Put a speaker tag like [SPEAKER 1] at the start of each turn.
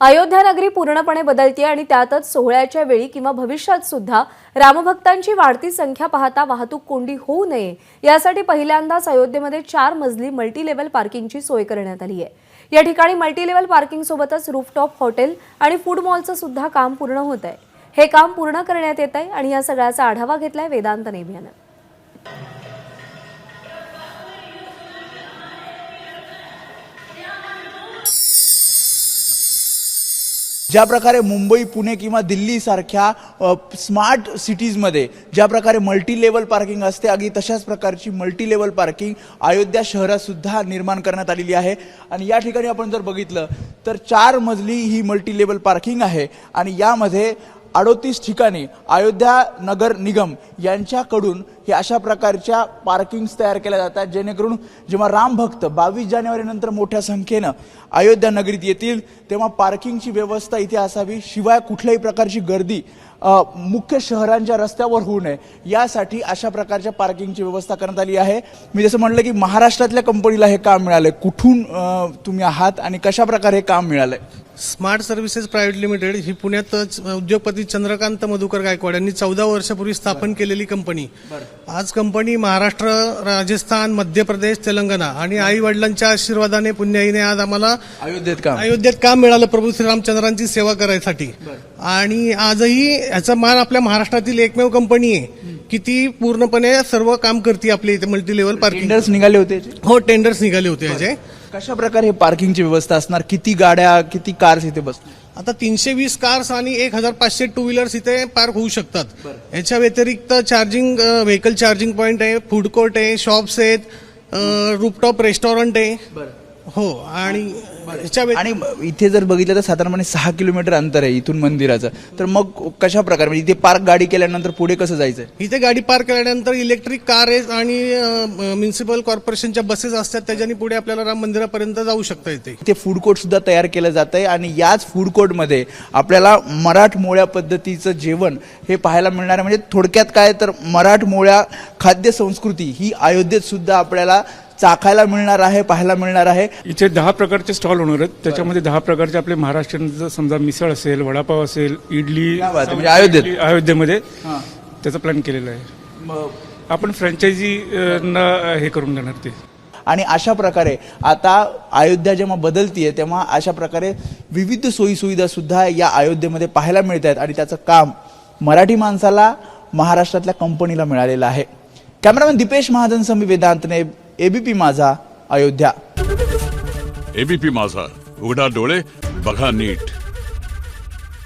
[SPEAKER 1] अयोध्या नगरी पूर्णपणे बदलते आणि त्यातच सोहळ्याच्या वेळी किंवा भविष्यात सुद्धा रामभक्तांची वाढती संख्या पाहता वाहतूक कोंडी होऊ नये यासाठी पहिल्यांदाच अयोध्येमध्ये चार मजली मल्टी लेव्हल पार्किंगची सोय करण्यात आली आहे. या ठिकाणी मल्टी पार्किंग सोबतच रूफटॉप हॉटेल आणि फूड मॉलचं सुद्धा काम पूर्ण होत आहे. हे काम पूर्ण करण्यात येत आहे आणि या सगळ्याचा आढावा घेतलाय वेदांत नेमियानं.
[SPEAKER 2] ज्या प्रकारे मुंबई पुणे किंवा दिल्ली सारख्या स्मार्ट सिटीजमध्ये ज्या प्रकारे मल्टी लेवल पार्किंग असते अगदी तशाच प्रकारची मल्टी लेवल पार्किंग अयोध्या शहरात सुद्धा निर्माण करण्यात आलेली आहे. आणि या ठिकाणी आपण जर बघितलं तर चार मजली ही मल्टी लेवल पार्किंग आहे. आणि यामध्ये अडोतीस ठिकाणी अयोध्या नगर निगम यांच्याकडून हे अशा प्रकारच्या पार्किंग्स तयार केल्या जातात जेणेकरून जेव्हा रामभक्त बावीस जानेवारीनंतर मोठ्या संख्येनं अयोध्या नगरीत येतील तेव्हा पार्किंगची व्यवस्था इथे असावी. शिवाय कुठल्याही प्रकारची गर्दी मुख्य शहरांच्या रस्त्यावर होऊ नये. यासाठी अशा प्रकारच्या पार्किंगची व्यवस्था करण्यात आली आहे. मी जसं म्हटलं की महाराष्ट्रातल्या कंपनीला हे काम मिळालंय. कुठून तुम्ही आहात आणि कशा प्रकारे हे काम मिळालंय?
[SPEAKER 3] स्मार्ट सर्व्हिसेस प्रायव्हेट लिमिटेड ही पुण्यातच उद्योगपती चंद्रकांत मधुकर गायकवाड यांनी चौदा वर्षापूर्वी स्थापन केलेली कंपनी. आज कंपनी महाराष्ट्र राजस्थान मध्य प्रदेश तेलंगणा आणि आई वडिलांच्या आशीर्वादाने पुण्याईने आज आम्हाला
[SPEAKER 2] अयोध्येत काम.
[SPEAKER 3] अयोध्येत काम मिळालं प्रभू श्रीरामचंद्रांची सेवा करायसाठी. आणि आजही याचा मान आपल्या महाराष्ट्रातील एकमेव कंपनी आहे की ती पूर्णपणे सर्व काम करते आपल्या इथे मल्टी लेवल पार्किंग
[SPEAKER 2] टेंडर्स निघाले होते याचे?
[SPEAKER 3] हो टेंडर्स निघाले होते याचे.
[SPEAKER 2] कशा प्रकारे हे पार्किंगची व्यवस्था असणार? किती गाड्या किती कार्स इथे बसतील
[SPEAKER 3] आता तीनशे वीस कार्स आणि एक हजार पाचशे टू व्हीलर्स इथे पार्क होऊ शकतात. याच्या व्यतिरिक्त चार्जिंग व्हेकल चार्जिंग पॉइंट आहे फूड कोर्ट आहे शॉप्स आहेत रूपटॉप रेस्टॉरंट आहे. हो आणि
[SPEAKER 2] आणि इथे जर बघितलं तर साधारणपणे सहा किलोमीटर अंतर आहे इथून मंदिराचं. तर मग कशा प्रकारे म्हणजे इथे पार्क गाडी केल्यानंतर पुढे कसं जायचंय?
[SPEAKER 3] इथे गाडी पार्क केल्यानंतर इलेक्ट्रिक कार आहे आणि म्युन्सिपल कॉर्पोरेशनच्या बसेस असतात त्याच्यानी पुढे आपल्याला राम मंदिरापर्यंत जाऊ शकता येते
[SPEAKER 2] इथे फूड कोर्ट सुद्धा तयार केलं जात आहे आणि याच फूड कोर्टमध्ये आपल्याला मराठमोळ्या पद्धतीचं जेवण हे पाहायला मिळणार आहे. म्हणजे थोडक्यात काय तर मराठमोळ्या खाद्य संस्कृती ही अयोध्येत सुद्धा आपल्याला चाखायला मिळणार आहे पाहायला मिळणार आहे.
[SPEAKER 4] इथे दहा प्रकारचे स्टॉल होणार आहेत. त्याच्यामध्ये दहा प्रकारचे आपले महाराष्ट्रीयन जर समजा मिसळ असेल वडापाव असेल इडली
[SPEAKER 2] क्या बात आहे, म्हणजे अयोध्येत?
[SPEAKER 4] इडली अयोध्येमध्ये
[SPEAKER 2] हां.
[SPEAKER 4] त्याचा प्लॅन केलेला आहे. आपण फ्रँचायझी ना हे करून देणार ते.
[SPEAKER 2] आणि अशा प्रकारे आता अयोध्या जेव्हा बदलतीये तेव्हा अशा प्रकारे विविध सोयी सुविधा सुद्धा या अयोध्येमध्ये पाहायला मिळत आहेत आणि त्याचं काम मराठी माणसाला महाराष्ट्रातल्या कंपनीला मिळालेलं आहे. कॅमेरामॅन दीपेश महाजन समी वेदांतने एबीपी माझा अयोध्या.
[SPEAKER 5] एबीपी माझा. उघडा डोळे बघा नीट.